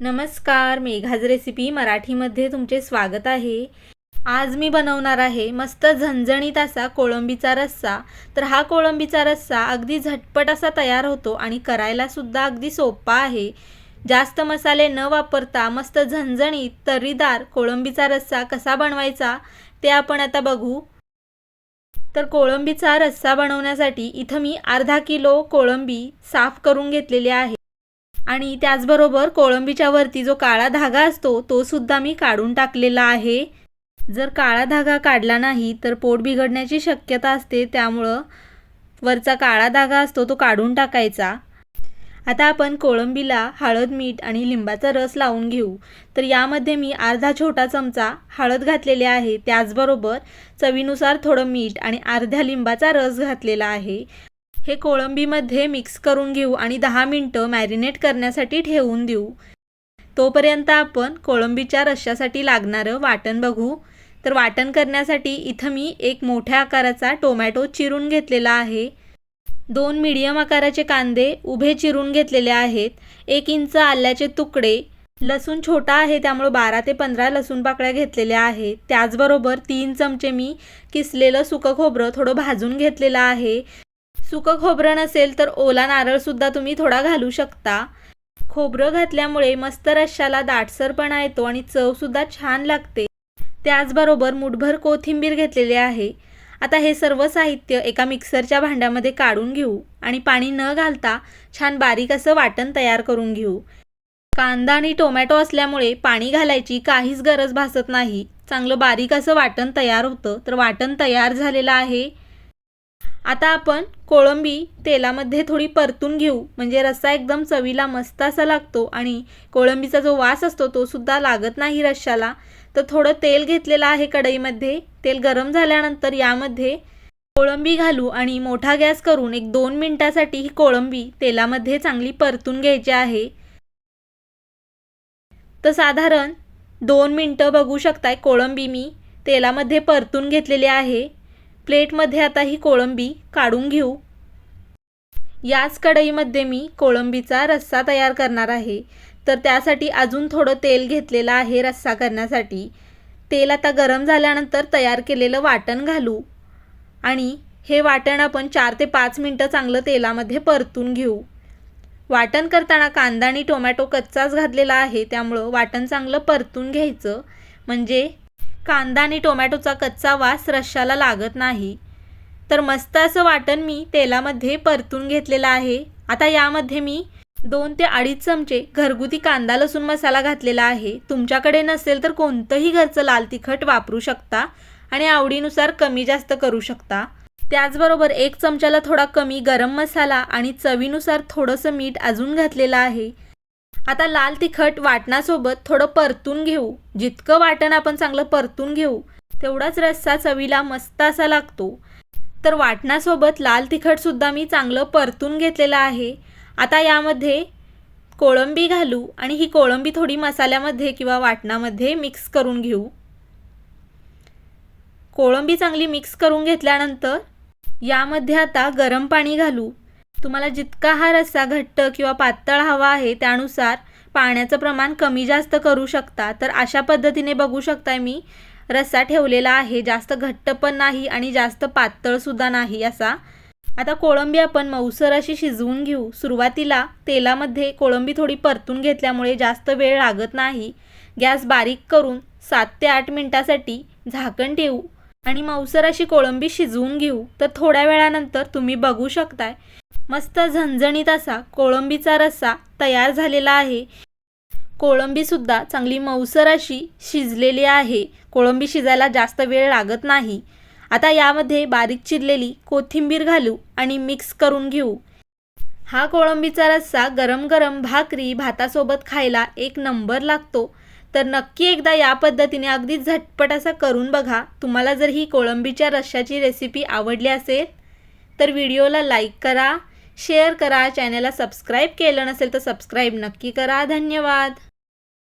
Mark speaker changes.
Speaker 1: नमस्कार मेघाज रेसिपी मराठीमध्ये तुमचे स्वागत आहे. आज मी बनवणार आहे मस्त झणझणीत असा कोळंबीचा रस्सा. तर हा कोळंबीचा रस्सा अगदी झटपट असा तयार होतो आणि करायलासुद्धा अगदी सोपा आहे. जास्त मसाले न वापरता मस्त झणझणीत तर्रीदार कोळंबीचा रस्सा कसा बनवायचा ते आपण आता बघू. तर कोळंबीचा रस्सा बनवण्यासाठी इथं मी अर्धा किलो कोळंबी साफ करून घेतलेली आहे. आणि त्याचबरोबर कोळंबीच्या वरती जो काळा धागा असतो तो सुद्धा मी काढून टाकलेला आहे. जर काळा धागा काढला नाही तर पोट बिघडण्याची शक्यता असते त्यामुळं वरचा काळा धागा असतो तो काढून टाकायचा. आता आपण कोळंबीला हळद मीठ आणि लिंबाचा रस लावून घेऊ. तर यामध्ये मी अर्धा छोटा चमचा हळद घातलेली आहे. त्याचबरोबर चवीनुसार थोडं मीठ आणि अर्ध्या लिंबाचा रस घातलेला आहे. हे कोळंबीमध्ये मिक्स करून घेऊ आणि दहा मिनटं मॅरिनेट करण्यासाठी ठेवून देऊ. तोपर्यंत आपण कोळंबीच्या रश्श्यासाठी लागणारं वाटण बघू. तर वाटण करण्यासाठी इथं मी एक मोठ्या आकाराचा टोमॅटो चिरून घेतलेला आहे. दोन मिडियम आकाराचे कांदे उभे चिरून घेतलेले आहेत. एक इंच आल्याचे तुकडे लसूण छोटा आहे त्यामुळे बारा ते पंधरा लसूण पाकळ्या घेतलेल्या आहेत. त्याचबरोबर तीन चमचे मी किसलेलं सुकं खोबरं थोडं भाजून घेतलेलं आहे. सुकं खोबरं नसेल तर ओला नारळसुद्धा तुम्ही थोडा घालू शकता. खोबरं घातल्यामुळे मस्त रश्शाला दाटसरपणा येतो आणि चवसुद्धा छान लागते. त्याचबरोबर मुठभर कोथिंबीर घेतलेली आहे. आता हे सर्व साहित्य एका मिक्सरच्या भांड्यामध्ये काढून घेऊ आणि पाणी न घालता छान बारीक असं वाटण तयार करून घेऊ. कांदा आणि टोमॅटो असल्यामुळे पाणी घालायची काहीच गरज भासत नाही. चांगलं बारीक असं वाटण तयार होतं. तर वाटण तयार झालेलं आहे. आता आपण कोळंबी तेलामध्ये थोडी परतून घेऊ. म्हणजे रस्सा एकदम चवीला मस्त असा लागतो आणि कोळंबीचा जो वास असतो तो सुद्धा लागत नाही रश्शाला तर थोडं तेल घेतलेलं आहे कढईमध्ये. तेल गरम झाल्यानंतर यामध्ये कोळंबी घालू आणि मोठा गॅस करून एक दोन मिनटासाठी ही कोळंबी तेलामध्ये चांगली परतून घ्यायची आहे. तर साधारण दोन मिनटं बघू शकताय कोळंबी मी तेलामध्ये परतून घेतलेली आहे. प्लेटमध्ये आता ही कोळंबी काढून घेऊ. याच कढईमध्ये मी कोळंबीचा रस्सा तयार करणार आहे. तर त्यासाठी अजून थोडं तेल घेतलेलं आहे रस्सा करण्यासाठी. तेल आता गरम झाल्यानंतर तयार केलेलं वाटण घालू. आणि हे वाटण आपण चार ते पाच मिनटं चांगलं तेलामध्ये परतून घेऊ. वाटण करताना कांदा आणि टोमॅटो कच्चाच घातलेला आहे त्यामुळं वाटण चांगलं परतून घ्यायचं. म्हणजे कांदा आणि टोमॅटोचा कच्चा वास रश्शाला लागत नाही. तर मस्त असं वाटण मी तेलामध्ये परतून घेतलेलं आहे. आता यामध्ये मी दोन ते अडीच चमचे घरगुती कांदा लसूण मसाला घातलेला आहे. तुमच्याकडे नसेल तर कोणतंही घरचं लाल तिखट वापरू शकता आणि आवडीनुसार कमी जास्त करू शकता. त्याचबरोबर एक चमच्याला थोडा कमी गरम मसाला आणि चवीनुसार थोडंसं मीठ अजून घातलेलं आहे. आता लाल तिखट वाटणासोबत थोडं परतून घेऊ. जितकं वाटण आपण चांगलं परतून घेऊ तेवढाच रस्सा चवीला मस्त असा लागतो. तर वाटणासोबत लाल तिखटसुद्धा मी चांगलं परतून घेतलेलं आहे. आता यामध्ये कोळंबी घालू आणि ही कोळंबी थोडी मसाल्यामध्ये किंवा वाटणामध्ये मिक्स करून घेऊ. कोळंबी चांगली मिक्स करून घेतल्यानंतर यामध्ये आता गरम पाणी घालू. तुम्हाला जितका हा रस्सा घट्ट किंवा पातळ हवा आहे त्यानुसार पाण्याचं प्रमाण कमी जास्त करू शकता. तर अशा पद्धतीने बघू शकताय मी रस्सा ठेवलेला आहे. जास्त घट्ट पण नाही आणि जास्त पातळसुद्धा नाही असा. आता कोळंबी आपण मऊसर अशी शिजवून घेऊ. सुरुवातीला तेलामध्ये कोळंबी थोडी परतून घेतल्यामुळे जास्त वेळ लागत नाही. गॅस बारीक करून सात ते आठ मिनटासाठी झाकण ठेवू आणि मऊसर अशी कोळंबी शिजवून घेऊ. तर थोड्या वेळानंतर तुम्ही बघू शकताय मस्त झणझणीत असा कोळंबीचा रस्सा तयार झालेला आहे. कोळंबीसुद्धा चांगली मऊसर अशी शिजलेली आहे. कोळंबी शिजायला जास्त वेळ लागत नाही. आता यामध्ये बारीक चिरलेली कोथिंबीर घालू आणि मिक्स करून घेऊ. हा कोळंबीचा रस्सा गरम गरम भाकरी भातासोबत खायला एक नंबर लागतो. तर नक्की एकदा या पद्धतीने अगदी झटपट असा करून बघा. तुम्हाला जर ही कोळंबीच्या रश्श्याची रेसिपी आवडली असेल तर व्हिडिओला लाईक करा. शेअर करा चॅनलला सबस्क्राईब केलं नसेल तर सबस्क्राईब नक्की करा. धन्यवाद.